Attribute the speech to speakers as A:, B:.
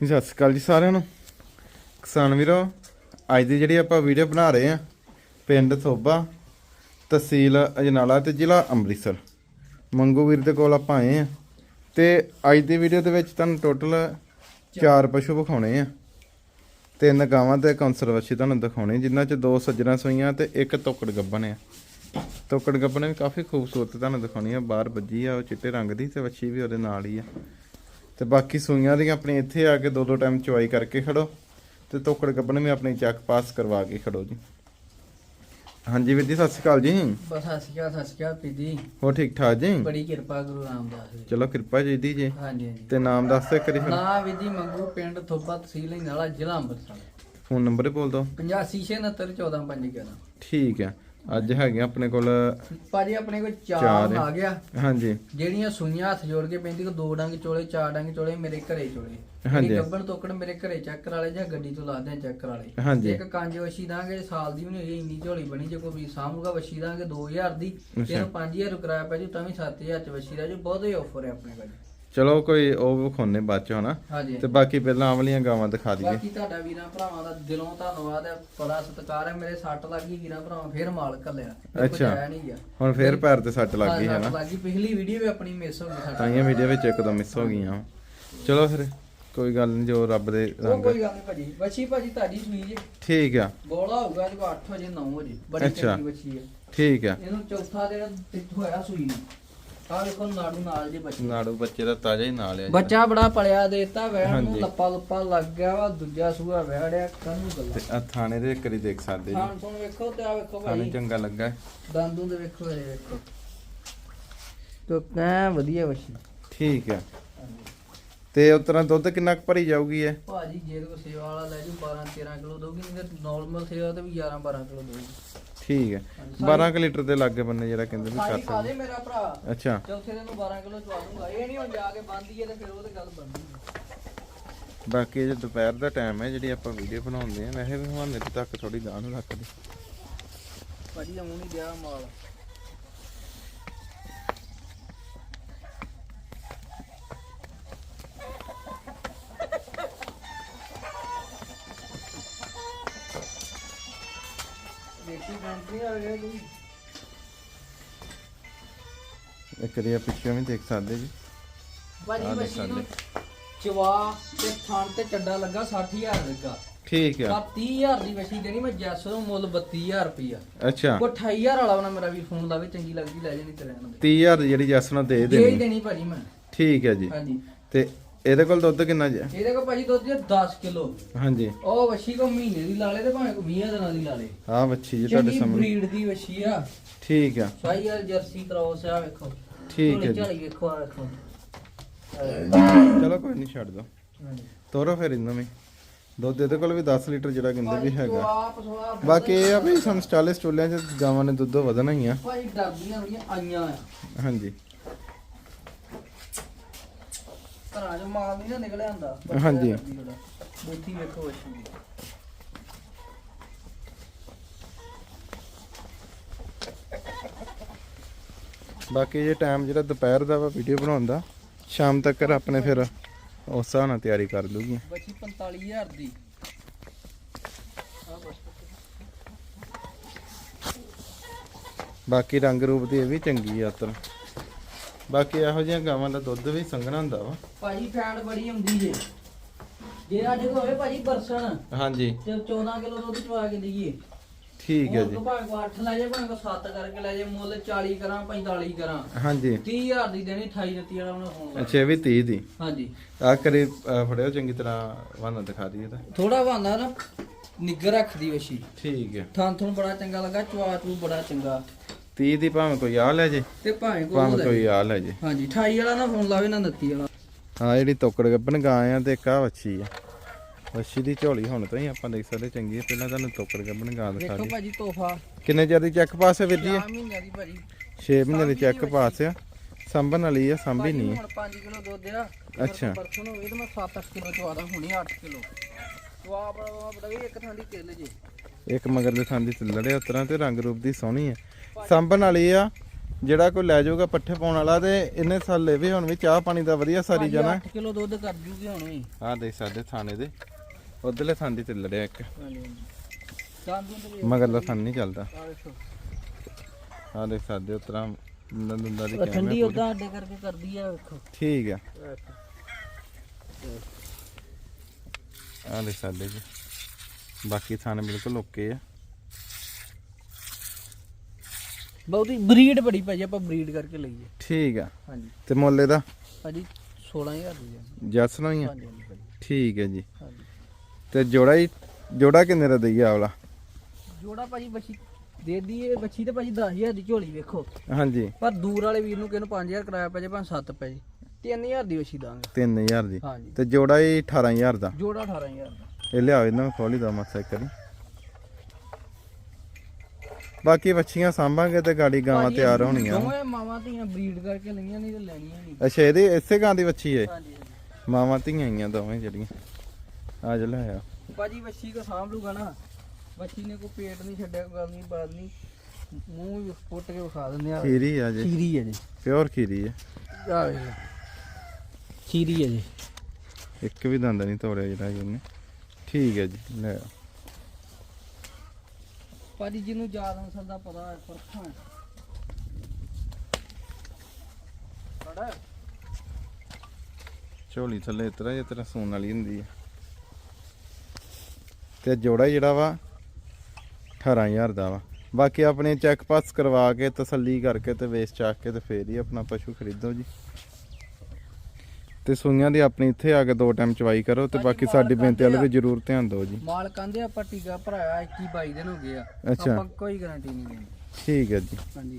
A: ਸਤਿ ਸ਼੍ਰੀ ਅਕਾਲ ਜੀ ਸਾਰਿਆਂ ਨੂੰ। ਕਿਸਾਨ ਵੀਰੋ, ਅੱਜ ਦੀ ਜਿਹੜੀ ਆਪਾਂ ਵੀਡੀਓ ਬਣਾ ਰਹੇ ਆ ਪਿੰਡ ਥੋਬਾ ਤਹਿਸੀਲ ਅਜਨਾਲਾ ਤੇ ਜ਼ਿਲ੍ਹਾ ਅੰਮ੍ਰਿਤਸਰ। ਮੰਗੂ ਵੀਰ ਦੇ ਕੋਲ ਆਪਾਂ ਆਏ ਆ ਤੇ ਅੱਜ ਦੀ ਵੀਡੀਓ ਦੇ ਵਿੱਚ ਤੁਹਾਨੂੰ ਟੋਟਲ ਚਾਰ ਪਸ਼ੂ ਵਿਖਾਉਣੇ ਆ। ਤਿੰਨ ਗਾਵਾਂ ਤੇ ਕੌਂਸਰ ਵੱਛੀ ਤੁਹਾਨੂੰ ਦਿਖਾਉਣੇ ਜਿਨ੍ਹਾਂ ਚ ਦੋ ਸੱਜਣਾ ਸੂਈਆਂ ਤੇ ਇੱਕ ਤੋਕੜ ਗੱਬਣ ਆ। ਤੋਕੜ ਗੱਬਣ ਵੀ ਕਾਫੀ ਖੂਬਸੂਰਤ ਤੁਹਾਨੂੰ ਦਿਖਾਉਣੀ ਆ, ਬਾਹਰ ਵੱਜੀ ਆ, ਉਹ ਚਿੱਟੇ ਰੰਗ ਦੀ ਤੇ ਵੱਛੀ ਵੀ ਉਹਦੇ ਨਾਲ ਹੀ ਆ। ਤੇ ਬਾਕੀ ਸੂਈਆਂ ਦੀਆਂ ਆਪਣੀ ਇੱਥੇ ਆ ਕੇ ਦੋ ਦੋ ਟਾਈਮ ਚੁਆਈ ਕਰਕੇ ਖੜੋ ਤੇ ਤੋਕੜ ਕੱਪਣ ਵੀ ਆਪਣੀ ਚੱਕ ਪਾਸ ਕਰਵਾ ਕੇ ਖੜੋ ਜੀ। ਹਾਂਜੀ ਵੀਰ ਜੀ ਸਤਿ ਸ਼੍ਰੀ ਅਕਾਲ ਜੀ।
B: ਬਸ ਸਤਿ ਸ਼੍ਰੀ ਅਕਾਲ ਸਤਿ ਸ਼੍ਰੀ ਅਕਾਲ ਪੀਦੀ
A: ਹੋ ਠੀਕ ਠਾਕ ਜੀ?
B: ਬੜੀ ਕਿਰਪਾ ਗੁਰੂ ਰਾਮਦਾਸ ਦੀ
A: ਚਲੋ ਕਿਰਪਾ ਜੀ ਦੀ ਜੀ।
B: ਹਾਂਜੀ ਹਾਂਜੀ।
A: ਤੇ ਨਾਮ ਦੱਸ ਦਿਓ ਕਰੀ ਫਿਰ।
B: ਨਾ ਵਿਧੀ ਮੰਗੂ ਪਿੰਡ ਥੋਪਾ ਤਹਿਸੀਲ ਨਾਲਾ ਜ਼ਿਲ੍ਹਾ ਅੰਮ੍ਰਿਤਸਰ।
A: ਫੋਨ ਨੰਬਰ ਬੋਲ ਦਿਓ।
B: 8569145511
A: ਠੀਕ ਹੈ। ਅੱਜ ਹੈਗੇ ਆਪਣੇ ਕੋਲ
B: ਭਾਜੀ ਆਪਣੇ ਕੋਲ
A: ਚਾਰ।
B: ਆ ਗਿਆ
A: ਹਾਂਜੀ
B: ਜਿਹੜੀਆਂ ਸੂਈਆਂ ਹੱਥ ਜੋੜ ਕੇ ਪੈਂਦੀ ਕੋ ਦੋ ਡੰਗ ਚੋਲੇ ਚਾਰ ਡੰਗ ਚੋਲੇ ਮੇਰੇ ਘਰੇ ਚੋਲੇ
A: ਹਾਂਜੀ।
B: ਗੱਬਣ ਤੋਕੜ ਮੇਰੇ ਘਰੇ ਚੈੱਕ ਕਰਾ ਲੈ ਜਾਂ ਗੱਡੀ ਤੋਂ ਲਾਦੇ ਆ ਚੈੱਕ ਕਰਾ ਲੈ
A: ਹਾਂਜੀ।
B: ਇੱਕ ਕੰਜ ਵਸ਼ੀ ਦਾਂਗੇ ਸਾਲ ਦੀ ਵੀ ਨਹੀਂ ਹੋਈ ਇੰਨੀ ਝੋਲੀ ਬਣੀ ਜੇ ਕੋਈ ਵੀ ਸਾਂਭੂਗਾ ਵਸ਼ੀ ਦਾਂਗੇ 2000 ਦੀ। ਇਹਨੂੰ 5000 ਕਿਰਾਇਆ ਪੈ ਜੂ ਤਾਂ ਵੀ 7000 ਚ ਵਸ਼ੀ ਦਾ ਜੋ ਬਹੁਤ ਹੀ ਆਫਰ ਹੈ ਆਪਣੇ ਕੋਲ
A: ਚਲੋ ਕੋਈ ਉਹ ਵਿਖਾਉਣੇ ਬਾਅਦ ਚ ਹਨਾ?
B: ਹਾਂਜੀ।
A: ਤੇ ਬਾਕੀ ਪਹਿਲਾਂ ਆਹ ਵਾਲੀਆਂ ਗਾਵਾਂ ਦਿਖਾ ਦਈਏ।
B: ਬਾਕੀ ਤੁਹਾਡਾ ਵੀਰਾਂ ਭਰਾਵਾਂ ਦਾ ਦਿਲੋਂ ਧੰਨਵਾਦ ਹੈ ਬੜਾ ਸਤਿਕਾਰ ਹੈ। ਮੇਰੇ ਸੱਟ ਲੱਗੀ ਵੀਰਾਂ ਭਰਾਵਾਂ ਫੇਰ ਮਾਲ ਕੱਲਿਆ
A: ਅੱਛਾ। ਹੁਣ ਫੇਰ ਪੈਰ ਤੇ ਸੱਟ ਲੱਗ ਗਈ
B: ਹਾਂ,
A: ਨਾ
B: ਲੱਗੀ ਪਿਛਲੀ ਵੀਡੀਓ ਵੀ ਆਪਣੀ ਮਿਸ ਹੋ ਗਈ ਸਾਡੀ।
A: ਤਾਈਆਂ ਵੀਡੀਓ ਵਿੱਚ ਇੱਕਦਮ ਮਿਸ ਹੋ ਗਈਆਂ। ਚਲੋ ਫਿਰ ਕੋਈ ਗੱਲ ਨਹੀਂ ਜੋ ਰੱਬ ਦੇ ਰੰਗ
B: ਕੋਈ ਗੱਲ ਨਹੀਂ ਭਾਜੀ। ਬੱਚੀ ਭਾਜੀ ਤੁਹਾਡੀ ਸੂਈ ਜੇ।
A: ਠੀਕ ਆ।
B: ਬੋਲਾ ਹੋਊਗਾ ਜੇ 8 ਵਜੇ 9 ਵਜੇ। ਬੜੀ। ਚੰਗੀ ਬੱਚੀ ਹੈ
A: ਠੀਕ ਆ।
B: ਇਹਨੂੰ ਚੌਥਾ ਦਿਨ ਤਿੱਥ ਹੋਇਆ ਸੂਈ ਨੂੰ। ਆਹ ਵੇਖੋ ਨਾੜੂ ਨਾਲ ਜੇ ਬੱਚੀ।
A: ਨਾੜੂ ਬੱਚੇ ਦਾ ਤਾਜ਼ਾ ਹੀ ਨਾਲ ਆ ਜੀ।
B: ਬੱਚਾ ਬੜਾ ਪਲਿਆ ਦੇਤਾ ਵੈਣ ਨੂੰ
A: ਹਾਂਜੀ।
B: ਲੱਪਾ ਲੱਪਾ ਲੱਗ ਗਿਆ ਵਾ ਦੂਜਾ ਸੂਆ ਵੈੜਿਆ ਕੰਨੂ ਗੱਲਾਂ।
A: ਤੇ ਆ ਥਾਣੇ ਦੇ ਕਰੀ ਦੇਖ ਸਕਦੇ ਜੀ।
B: ਖਾਣ ਤੋਂ ਵੇਖੋ ਤੇ ਆ ਵੇਖੋ
A: ਥਾਣੇ
B: ਭਾਈ।
A: ਚੰਗਾ ਲੱਗਾ। ਹੈ।
B: ਦੰਦੂ ਦੇ ਵੇਖੋ ਇਹ ਵੇਖੋ। ਤੋ ਕੈ ਵਧੀਆ ਬੱਚੀ।
A: ਠੀਕ ਆ। ਤੇ ਉਤਰਾ ਦੁੱਧ ਕਿੰਨਾ ਕੁ ਭਰੀ ਜਾਊਗੀ ਇਹ?
B: ਭਾਜੀ ਜੇ ਕੋ ਸੇਵਾ ਵਾਲਾ ਲੈ ਜੂ 12 13 ਕਿਲੋ ਦੋਗੀ ਨਹੀਂ ਤੇ ਨਾਰਮਲ ਸੇਵਾ ਤੇ ਵੀ 11 12 ਕਿਲੋ ਦੋਗੀ
A: ਠੀਕ ਹੈ।
B: ਹਾਂਜੀ,
A: 12 ਕੁ ਲੀਟਰ ਦੇ ਲਾਗੇ ਬੰਨੇ ਜਿਹੜਾ ਕਹਿੰਦੇ ਵੀ
B: ਸਾਈ
A: ਕਰ
B: ਪਾ
A: ਸਕਦੇ
B: ਦੇ ਮੇਰਾ ਭਰਾ।
A: ਅੱਛਾ।
B: ਚੌਥੇ ਦਿਨ ਨੂੰ 12 ਕਿਲੋ ਚਵਾ ਦੂੰਗਾ ਇਹ ਨਹੀਂ ਹੁਣ ਜਾ ਕੇ ਬੰਦੀ ਹੈ ਤੇ ਫਿਰ ਉਹ ਤੇ ਗੱਲ ਬਣਦੀ ਹੈ।
A: ਬਾਕੀ ਜੇ ਦੁਪਹਿਰ ਦਾ ਟਾਈਮ ਹੈ ਜਿਹੜੀ ਆਪਾਂ ਵੀਡੀਓ ਬਣਾਉਂਦੇ ਆ ਵੈਸੇ ਵੀ ਹਵਾਨੇ ਤੱਕ ਥੋੜੀ ਗਾਂ ਨੂੰ ਰੱਖਦੇ।
B: ਭਾਜੀ ਦਾ ਮੂੰਹ ਨਹੀਂ ਗਿਆ ਮਾਲ। ਦੇਖੀ ਆ ਗਿਆ ਜੀ
A: ਇੱਕ ਵਾਰੀ ਆ ਪਿੱਛੇ ਵੀ ਦੇਖ ਸਕਦੇ ਜੀ।
B: ਭਾਜੀ
A: ਆਹ ਦੇਖ
B: ਮਸ਼ੀਨ ਨੂੰ। ਚਵਾ ਤੇ ਥਣ ਤੇ ਚੱਡਾ ਲੱਗਾ 60000 ਲੱਗਾ।
A: ਠੀਕ ਆ।
B: 30000 ਦੀ ਮਸ਼ੀਨ ਦੇਣੀ ਮੈਂ ਜੈਸ ਨੂੰ ਮੁੱਲ 32000 ਰੁਪਈਆ।
A: ਅੱਛਾ।
B: ਉਹ 28000 ਵਾਲਾ ਬਣਾ ਮੇਰਾ ਵੀ ਫੋਨ ਲਾਵੇ ਚੰਗੀ ਲੱਗਦੀ ਲੈ ਜਾਣੀ ਤੇ ਰਹਿਣ ਦੇ
A: 30000 ਦੀ ਜਿਹੜੀ ਜੱਸ ਨੂੰ ਦੇ
B: ਇਹ ਹੀ
A: ਦੇਣੀ।
B: ਦੇਣੀ ਭਾਜੀ ਮੈਂ।
A: ਠੀਕ ਹੈ ਜੀ।
B: ਹਾਂਜੀ।
A: ਤੇ ਇਹਦੇ ਕੋਲ ਦੁੱਧ ਕਿੰਨਾ ਜੀ
B: ਇਹਦੇ ਕੋ ਭਾਜੀ ਦੁੱਧ ਜੇ 10 ਕਿਲੋ।
A: ਹਾਂਜੀ।
B: ਉਹ ਵੱਛੀ ਕੋ ਮਹੀਨੇ ਦੀ ਲਾ ਲੇ ਤੇ ਭਾਵੇਂ ਕੋ 20 ਦਿਨਾਂ ਦੀ ਲਾ ਲੇ।
A: ਆਹ ਬੱਚੀ ਜੀ ਤੁਹਾਡੇ ਸਾਹਮਣੇ।
B: ਬਰੀਡ ਦੀ ਵੱਛੀ ਆ।
A: ਠੀਕ ਆ।
B: ਸਾਈ ਯਾਰ ਜਰਸੀ ਕਰਾਉਸ ਆ ਵੇਖੋ।
A: ਠੀਕ ਹੈ
B: ਝਾਈ ਵੇਖੋ ਆ ਵੇਖੋ।
A: ਚਲੋ ਕੋਈ ਨਹੀਂ ਛੱਡ ਦੋ।
B: ਹਾਂਜੀ।
A: ਤੋਰੋ ਫਿਰ ਇਹਨਾਂ ਵਿੱਚ ਦੁੱਧ ਇਹਦੇ ਕੋਲ ਵੀ 10 ਲੀਟਰ ਜਿਹੜਾ ਕਹਿੰਦੇ ਵੀ ਹੈਗਾ। ਬਾਕੀ ਇਹ ਆ ਵੀ ਸਾਨੂੰ ਸਟਾਲੇ ਸਟੂਲਿਆਂ 'ਚ ਗਾਵਾਂ ਨੇ ਦੁੱਧ ਵਧਣਾ ਹੀ ਆ।
B: ਭਾਈ ਡਰਦੀਆਂ ਆਈਆਂ ਆ।
A: ਹਾਂਜੀ।
B: ਘਰਾਂ ਚੋਂ ਮਾਲ ਨਹੀਂ ਨਾ ਨਿਕਲਿਆ ਹੁੰਦਾ।
A: ਹਾਂਜੀ।
B: ਬੂਥੀ ਵੇਖੋ ਵੱਛੀ ਦੀ
A: ਬਾਕੀ ਜੇ ਟਾਈਮ ਜਿਹੜਾ ਦੁਪਹਿਰ ਦਾ ਵਾ ਵੀਡੀਓ ਬਣਾਉਣ ਦਾ ਸ਼ਾਮ ਤੱਕ ਆਪਣੇ ਫਿਰ ਉਸ ਹਿਸਾਬ ਨਾਲ ਤਿਆਰੀ ਕਰ ਲੂਗੀ
B: ਬੱਚੀ 45000 ਦੀ। ਆ ਬਸ
A: ਬਾਕੀ ਰੰਗ ਰੂਪ ਦੀ ਇਹ ਵੀ ਚੰਗੀ ਆ ਬਾਕੀ ਇਹੋ ਜਿਹੀਆਂ ਗਾਵਾਂ ਦਾ ਦੁੱਧ ਵੀ ਸੰਘਣਾ ਹੁੰਦਾ ਵਾ।
B: ਭਾਜੀ ਫੈਟ ਬੜੀ ਹੁੰਦੀ ਜੇ। ਜੇ ਅੱਜ ਹੋਵੇ ਭਾਜੀ ਬਰਸਣ
A: ਹਾਂਜੀ।
B: ਤੇ 14 ਕਿਲੋ ਦੁੱਧ ਚਵਾ ਕੇ ਦਈਏ।
A: ਠੀਕ ਹੈ ਜੀ।
B: ਭਾਵੇਂ ਕੋ 8 ਲੈ ਜਾਏ ਭਾਵੇਂ ਕੋ 7 ਕਰਕੇ ਲੈ ਜਾਏ ਮੁੱਲ 40 ਕਰਾਂ 45 ਕਰਾਂ
A: ਹਾਂਜੀ।
B: 30000 ਦੀ ਦੇਣੀ 28 ਦਿੱਤੀ ਵਾਲਾ ਉਹਨੇ ਫੋਨ
A: ਅੱਛਾ ਇਹ ਵੀ 30 ਦੀ।
B: ਹਾਂਜੀ।
A: ਆ ਕਰੀ ਫੜਿਓ ਚੰਗੀ ਤਰ੍ਹਾਂ ਵਾਨਾ ਦਿਖਾ ਦਈਏ ਤਾਂ।
B: ਥੋੜਾ ਬਹਾਨਾ ਨਾ ਨਿੱਗਰ ਰੱਖਦੀ ਵਸ਼ੀ
A: ਠੀਕ ਹੈ।
B: ਥਾਂ ਥੋਂ ਬੜਾ ਚੰਗਾ ਲੱਗਾ ਚਵਾ ਚੂ ਬੜਾ ਚੰਗਾ।
A: 30 ਦੀ ਭਾਵੇਂ ਕੋਈ ਆ ਲੈ ਜੇ
B: ਤੇ ਭਾਵੇਂ
A: ਕੋਈ ਆ ਲੈ ਜੇ।
B: ਹਾਂਜੀ 28 ਵਾਲਾ ਨਾ ਫੋਨ ਲਾਵੇ ਨਾ 29 ਵਾਲਾ।
A: ਹਾਂ ਜਿਹੜੀ ਤੋਕੜ ਗੱਬਨ ਗਾਂ ਆ ਤੇ ਇੱਕ ਆ ਵੱਛੀ ਆ। ਵੱਛੀ ਦੀ ਝੋਲੀ ਹੁਣ ਤੋਂ ਹੀ ਆਪਾਂ ਦੇਖ ਸਕਦੇ ਚੰਗੀ ਆ ਪਹਿਲਾਂ ਤੁਹਾਨੂੰ ਤੋਕੜ ਗੱਬਨ ਗਾਂ ਦਿਖਾ
B: ਦੇਖੋ
A: ਦੀ
B: ਭਾਜੀ ਤੋਹਫਾ।
A: ਕਿੰਨੇ ਚਿਰ ਦੀ ਚੈੱਕ ਪਾਸ ਹੈ ਵੀਰ ਜੀ
B: 4 ਮਹੀਨਿਆਂ ਦੀ ਭਾਜੀ।
A: 6 ਮਹੀਨੇ ਦੀ ਚੈੱਕ ਪਾਸ ਆ। ਸੰਭਣ ਵਾਲੀ ਆ ਸੰਭੀ ਨਹੀਂ
B: ਹੁਣ 5 ਕਿਲੋ ਦੁੱਧ ਆ।
A: ਅੱਛਾ।
B: ਪਰਸੋਂ ਨੂੰ ਇਹ ਤਾਂ ਮੈਂ 7-8 ਕਿਲੋ ਚਵਾਦਾ ਹੁਣੇ 8 ਕਿਲੋ। ਚਵਾ ਬੜਾ ਬੜਾ ਵੀ ਇੱਕ ਥਾਂ ਦੀ ਕਿੱਲ ਜੇ।
A: ਇੱਕ ਮਗਰ ਦੇ ਥਾਂ ਦੀ ਤਿੱਲੜੇ ਉਤਰਾਂ ਤੇ ਰੰਗ ਰੂਪ ਦੀ ਸੋਹਣੀ ਆ ਸੰਭਣ ਵਾਲੀ ਆ ਜਿਹੜਾ ਕੋਈ ਲੈ ਜਾਊਗਾ ਪੱਠੇ ਪਾਉਣ ਵਾਲਾ ਤੇ ਇਹਨੇ ਸਾਲੇ ਵੀ ਹੁਣ ਵੀ ਚਾਹ ਪਾਣੀ ਦਾ ਵਧੀਆ ਸਾਰੀ ਜਾਣਾ।
B: 8 ਕਿਲੋ ਦੁੱਧ ਕਰ ਜੂਗੀ ਹੁਣ ਵੀ।
A: ਆਹ ਦੇਖ ਸਾਡੇ ਥਾਣੇ ਦੇ ਉਧਰਲੇ ਥਾਂ ਦੀ ਰਿਹਾ ਇੱਕ। ਮਗਰਲਾ ਥਾਂ ਨਹੀਂ ਚੱਲਦਾ। ਆਹ ਦੇਖ। ਸਕਦੇ ਉਤਰਾ ਦੰਦਾਂ ਦੀ
B: ਉਹ ਠੰਡੀ ਉਦਾਂ ਅੱਡੇ ਕਰਕੇ ਕਰਦੀ ਆ ਵੇਖੋ।
A: ਠੀਕ ਆ। ਆਹ ਦੇਖ। ਸਕਦੇ ਜੀ। ਬਾਕੀ ਥਾਣੇ ਬਿਲਕੁਲ ਓਕੇ ਆ।
B: ਬਹੁਤੀ ਬਰੀਡ ਬੜੀ ਭਾਜੀ ਆਪਾਂ ਬਰੀਡ ਕਰਕੇ ਲਈਏ।
A: ਠੀਕ ਆ।
B: ਹਾਂਜੀ।
A: ਤੇ ਮੁੱਲ ਇਹਦਾ?
B: ਭਾਜੀ 16000 ਦੀ ਆ
A: ਜੱਸ ਨਾ ਹੀ ਆ?
B: ਹਾਂਜੀ ਹਾਂਜੀ ਭਾਜੀ।
A: ਠੀਕ ਹੈ ਜੀ।
B: ਹਾਂਜੀ।
A: ਤੇ ਜੋੜਾ ਹੀ ਜੋੜਾ ਕਿੰਨੇ ਦਾ ਦਈਆ ਆਵਲਾ
B: ਜੋੜਾ ਭਾਜੀ ਬੱਚੀ ਦੇ ਦਈਏ ਬੱਚੀ ਤੇ ਭਾਜੀ 10000 ਦੀ ਝੋਲੀ ਵੇਖੋ।
A: ਹਾਂਜੀ।
B: ਪਰ ਦੂਰ ਵਾਲੇ ਵੀਰ ਨੂੰ ਕਿਹਨੂੰ 5000 ਕਿਰਾਇਆ ਪੈ ਜੇ ਭਾਵੇਂ 7 ਪੈ ਜੇ। 3000 ਦੀ ਬੱਚੀ ਦਾਂਗੇ।
A: 3000 ਦੀ।
B: ਹਾਂਜੀ।
A: ਤੇ ਜੋੜਾ ਹੀ 18000 ਦਾ।
B: ਜੋੜਾ 18000 ਦਾ।
A: ਇਹ ਲਿਆਓ ਇਹਨਾਂ ਨੂੰ ਖੋਲੀ ਦੋ ਮਸਾ ਕਰੀ ਬਾਕੀ ਬੱਚੀਆਂ ਸਾਂਭਾਂਗੇ ਤੇ ਗਾੜੀ ਗਾਵਾਂ ਤਿਆਰ ਹੋਣੀਆਂ।
B: ਦੋਵੇਂ ਮਾਵਾਂ ਧੀਆਂ ਬਰੀਡ ਕਰਕੇ ਲਈਆਂ ਨਹੀਂ ਤੇ ਲੈਣੀਆਂ ਨਹੀਂ।
A: ਅੱਛਾ ਇਹਦੀ ਇਸੇ ਗਾਂ ਦੀ ਬੱਚੀ ਹੈ? ਮਾਵਾਂ ਧੀਆਂ ਆਈਆਂ ਦੋਵੇਂ ਜਿਹੜੀਆਂ। ਆ ਜਾ ਲੈ ਆ।
B: ਭਾਜੀ ਬੱਚੀ ਕੋ ਸਾਂਭ ਲੂਗਾ ਨਾ। ਬੱਚੀ ਨੇ ਕੋਈ ਪੇਟ ਨਹੀਂ ਛੱਡਿਆ ਕੋਈ ਗੱਲ ਨਹੀਂ ਬਾਤ ਨਹੀਂ। ਮੂੰਹ ਵੀ ਪੁੱਟ ਕੇ ਵਿਖਾ ਦਿੰਦੇ ਆ।
A: ਖੀਰੀ ਆ ਜੀ।
B: ਖੀਰੀ ਹੈ ਜੀ।
A: ਪਿਓਰ ਖੀਰੀ ਹੈ
B: ਆ। ਖੀਰੀ ਹੈ ਜੀ।
A: ਇੱਕ ਵੀ ਦੰਦ ਨਹੀਂ ਤੋੜਿਆ ਜਿਹੜਾ ਇਹਨੇ। ਠੀਕ ਹੈ ਜੀ ਲੈ।
B: ਭਾਜੀ ਜਿਹਨੂੰ ਯਾਦ ਨਸਲ ਦਾ ਪਤਾ ਹੈ ਪਰਖਾਂ ਪੜਾ
A: ਝੋਲੀ ਥੱਲੇ ਇਤਰਾ ਇਹ ਤਰ੍ਹਾਂ ਸੂਣ ਵਾਲੀ ਹੁੰਦੀ ਹੈ। ਤੇ ਜੋੜਾ ਜਿਹੜਾ ਵਾ 18000 ਦਾ ਵਾ। ਬਾਕੀ ਆਪਣੇ ਚੈੱਕ ਪਾਸ ਕਰਵਾ ਕੇ ਤਸੱਲੀ ਕਰਕੇ ਤੇ ਵੇਚ ਚਾਕ ਕੇ ਤੇ ਫੇਰ ਹੀ ਆਪਣਾ ਪਸ਼ੂ ਖਰੀਦੋ ਜੀ। ਤੇ ਸੂਈਆਂ ਦੀ ਆਪਣੀ ਇੱਥੇ ਆ ਕੇ ਦੋ ਟਾਈਮ ਚਵਾਈ ਕਰੋ ਤੇ ਬਾਕੀ ਸਾਡੀ ਬੇਨਤੀ ਵਾਲੇ ਵੀ ਜ਼ਰੂਰ ਧਿਆਨ ਦਿਓ ਜੀ।
B: ਮਾਲ ਕਹਿੰਦੇ ਆਪਾਂ ਟੀਕਾ ਭਰਾਇਆ 21 22 ਦਿਨ ਹੋ ਗਏ ਆ।
A: ਅੱਛਾ।
B: ਆਪਾਂ ਕੋਈ ਗਾਰੰਟੀ ਨਹੀਂ
A: ਠੀਕ ਹੈ ਜੀ।
B: ਹਾਂਜੀ।